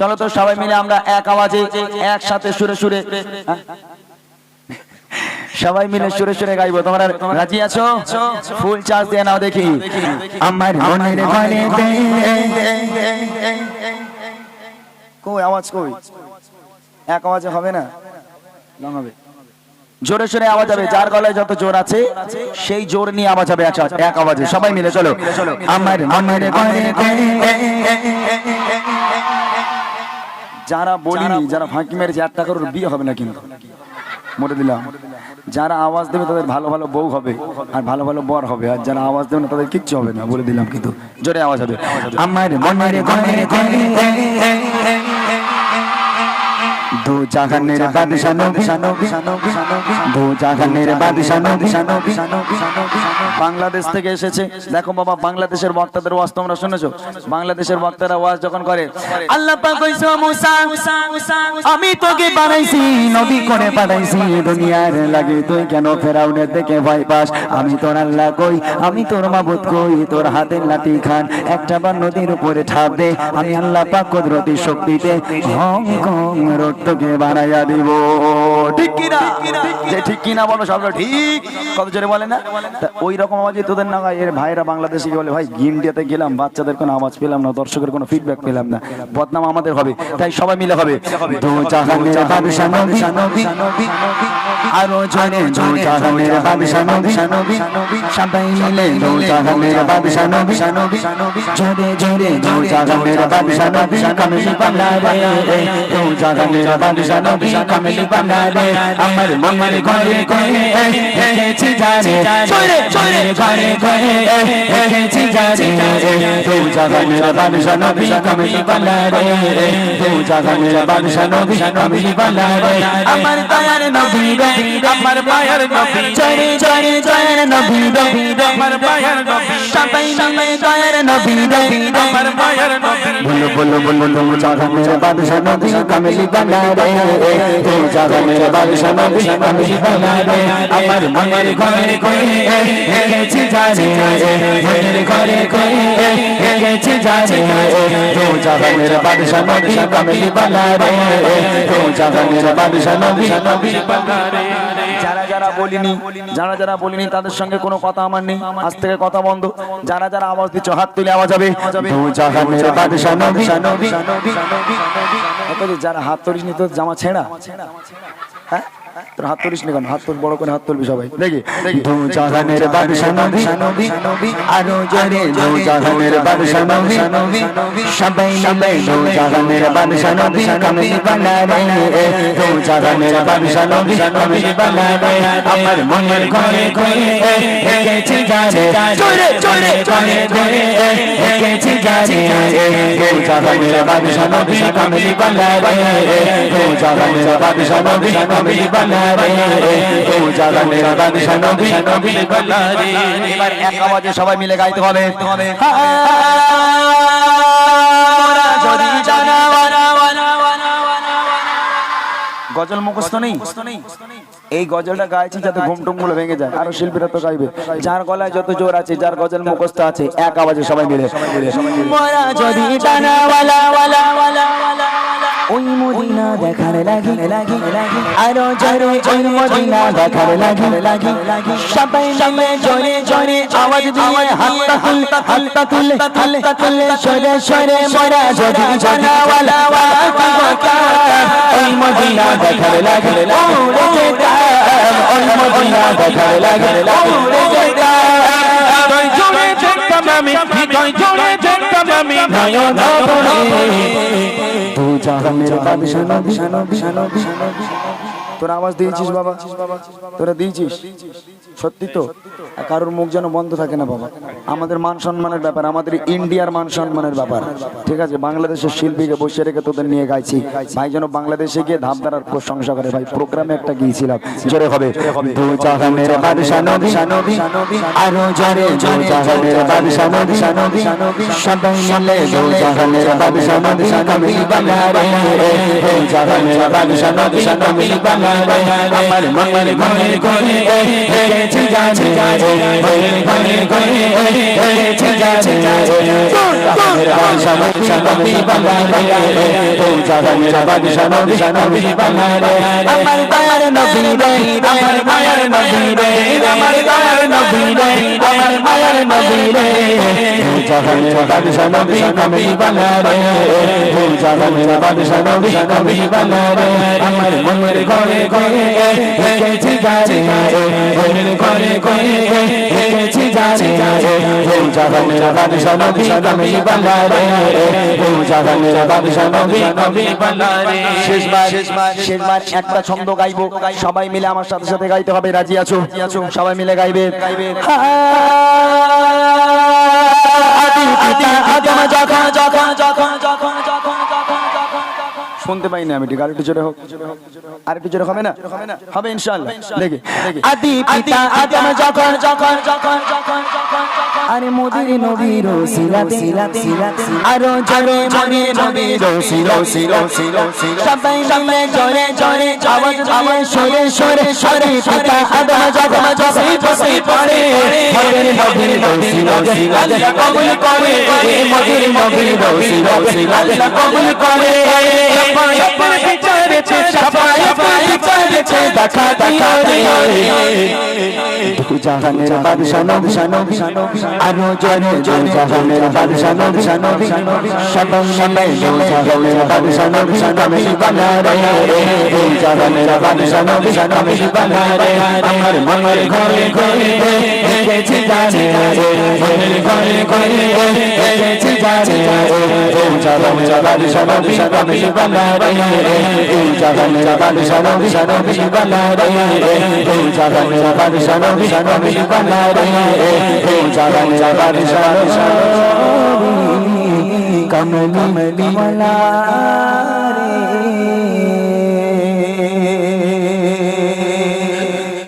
চলো তো সবাই মিলে আমরা এক আওয়াজে একসাথে সুরে সুরে হ্যাঁ? সবাই মিলে সুরে সুরে গাইবো। তোমরা রাজি আছো? ফুল চার্জ দিয়ে নাও দেখি। আমার মনের ঘরে কই আওয়াজ কই? এক আওয়াজে হবে না? লং হবে। জোরে সোরে আওয়াজ হবে। যার গলায় যত জোর আছে সেই জোর নিয়ে আওয়াজ হবে এক আওয়াজে সবাই মিলে চলো। আমার মনের ঘরে যারা বলিনি যারা ফাঁকি মেরেছে এক টাকার ওর বিয়ে হবে না কিন্তু। মরে দিলাম। যারা আওয়াজ দেবে তাদের ভালো ভালো বউ হবে আর ভালো ভালো বর হবে। আর যারা আওয়াজ দেবে না তাদের কিচ্ছু হবে না বলে দিলাম কিন্তু। জোরে আওয়াজ হবে। আমার ঘরে বাংলাদেশ থেকে এসেছে। দেখো বাবা, বাংলাদেশের বক্তাদের ওয়াজ তোমরা শুনেছো? বাংলাদেশের বক্তারা ওয়াজ যখন করে, আল্লাহ আমি তোকে বানাইছি, নবী করে পাঠাইছি দুনিয়ার লাগে তুই কেন ফেরাউনের ভয় পাস? আমি তোর আল্লাহ কই, আমি তোর মাবুদ কই, তোর হাতের লাঠি খান, একটা বার নদীর উপরে ঠাপ দে, আমি আল্লাহ পাক কুদরতি শক্তিতে হংকং রোড তোকে বানাইয়া দিব। ঠিক কিনা? যে ঠিক কিনা বলো সব ঠিক। কত জোরে বলে না? ওই রকম আওয়াজে তোদের না এর ভাইরা বাংলাদেশে কি বলে ভাই গিন্ডিয়াতে গেলাম বাচ্চাদের কোনো আওয়াজ পেলাম না দর্শকের কোনো ফিডব্যাক পেলাম না। বদনাম আমাদের হবে তাই সবাই মিলে হবে। দু জাহানের বাদশা নবী আরও জোরে দু জাহানের বাদশা নবী সবাই মিলে জাহানের বাদশা নবী জোরে জোরে দু জাহানের বাদশা নবী কামিলি বাংলা রে জাহানের বাদশা নবী কামিলি বাংলা রে আমার মনের ঘরে ঘরে এসেছি জানে। জোরে জোরে ঘরে ঘরে এসেছি জানে। জাহানের বাদশা নবী কামিলি বাংলা রে জাহানের বাদশা নবী কামিলি বাংলা রে আমার দয়ার নবী রে আমার মায়ের নবী জয় জয় জয় নবী রে আমার মায়ের নবী সবাই মিলে দয়ার নবী রে আমার মায়ের নবী বলো বলো বলো বলো জাহানের বাদশা নবী কামিলি বাংলা রে দু জাহানের বাদশা নবী কামিলি বাংলা রে আমার মনের ঘরে ঘরে গেছি জানে মনের ঘরে ঘরে গেছি জানে দু জাহানের বাদশা নবী কামিলি বাংলা রে দু জাহানের বাদশা নবী নবী বাংলা রে যারা যারা বলিনি যারা যারা বলিনি তাদের সঙ্গে কোনো কথা আমার নেই। আজ থেকে কথা বন্ধ। যারা যারা আওয়াজ দিচ্ছ হাত তুলে আওয়াজ হবে। দু জাহানের বাদশা নবী নবী যারা হাত তুলিস নি তোর জামা ছেঁড়া। হ্যাঁ? তোর হাত তুলিস নি কেন হাত তুল বড় করে হাত তুলবি সবাই দেখি দু জাহানের বাদশা নবী আরও জোরে দু জাহানের বাদশা নবী সবাই মিলে দু জাহানের বাদশা নবী কামিলি বাংলা রে দু জাহানের বাদশা নবী কামিলি বাংলা রে আমার মনের ঘরে ঘরে গেছে জানে জোরে জোরে ঘরে ঘরে গেছে জানে দু জাহানের বাদশা নবী কামিলি বাংলা রে দু জাহানের বাদশা নবী কামিলি বাংলা এবার এক আওয়াজে সবাই মিলে গাইতে হবে গজল মুখস্থ নেই এই গজলটা গাইছি যাতে ঘুম টুমগুলো ভেঙে যায় আরও শিল্পীরা তো গাইবে যার গলায় যত জোর আছে যার গজল মুখস্থ আছে এক আওয়াজে সবাই মিলে ওয়ালা ওয়ালা ওই মদিনা দেখার লাগে লাগে লাগে আরও জোরে ওই মদিনা দেখার লাগে লাগে লাগে সবাই মিলে জোরে জোরে আওয়াজ দিয়ে হাতটা তুল হাতটা তুল হাতটা তুলে সরে সরে মোরা যদি টানাওয়ালা ওয়ালা ওই মদিনা দেখার লাগে ওরে যেতাম ওই মদিনা দেখার লাগে ওরে যেতাম হৃদয় জুড়ে যেতাম আমি হৃদয় জুড়ে যেতাম আমি নয়ন ভরে জাহানের বাদশা নবী নবী নবী। তোর আওয়াজ দিয়েছিস বাবা তোরা দিয়েছিস সত্যি তো কারোর মুখ যেন বন্ধ থাকে না বাবা আমাদের মান সম্মানের ব্যাপার আমাদের ইন্ডিয়ার মান সম্মানের ব্যাপার ঠিক আছে বাংলাদেশের শিল্পীকে বসে রেখে তোদের নিয়ে গাইছি ভাই যেন বাংলাদেশে গিয়ে ধাপ দ্বারার প্রশংসা করে ভাই প্রোগ্রামে একটা গিয়েছিলাম জোরে হবে সবাই মিলে আমার মনের ঘরে ঘরে হেগেছি জানে ঘরে ঘরে ঘরে নবী বানারে আমার দয়ার নবী রে আমার মায়ের নবী রে আমার দয়ার নবী রে আমার মায়ের নবী রে ও জাহানের বাদশা নবী নবী বানারে ও জাহানের বাদশা নবী নবী বানারে আমার মনের ঘরে ঘরে হেগেছি জানে মনের ঘরে ঘরে ও জাহানের বাদশা নবী নবী বানারে ও জাহানের বাদশা নবী নবী বানারে শেষবার শেষবার একটা ছন্দ গাইবো সবাই মিলে আমার সাথে সাথে গাইতে হবে রাজি আছো সবাই মিলে গাইবে আদি পিতা আদম যখন যখন যখন শুনতে পাই না আমি ঠিক আর একটু জোরে হোক। আর একটু জোরে হবে না? হবে ইনশাআল্লাহ। দেখে দেখে আদি পিতা আদম যখন যখন যখন যখন যখন আরে মোদির নবীর সিলাতে সিলাতে আরও জোরে মনে নবীর সিলো সিলো সিলো সবাই মিলে জোরে জোরে আওয়াজ আওয়াজ সরে সরে সরে পিতা আদম যখন যখন বসে পড়ে। মোদির নবীর সিলো সিলাতে কবুল করে। মোদির নবীর সিলো সিলাতে কবুল করে। দেখা দেখা জাহানের বাদশা নবী নবী আরও জোরে জোরে জাহানের বাদশা নবী নবী সবাই সবাই জাহানের বাদশা নবী নবী বানারে ও জাহানের বাদশা নবী নবী বানারে আমার মনের ঘরে ঘরে হেগেছি জানে মনের ঘরে ঘরে জানে ও জাহানের বাদশা নবী নবী বানারে ও জাহানের বাদশা নবী নবী বানারে ও জাহানের বাদশা নবী নবী বানারে ও জাহানের বাদশা নবী কমলি কমলা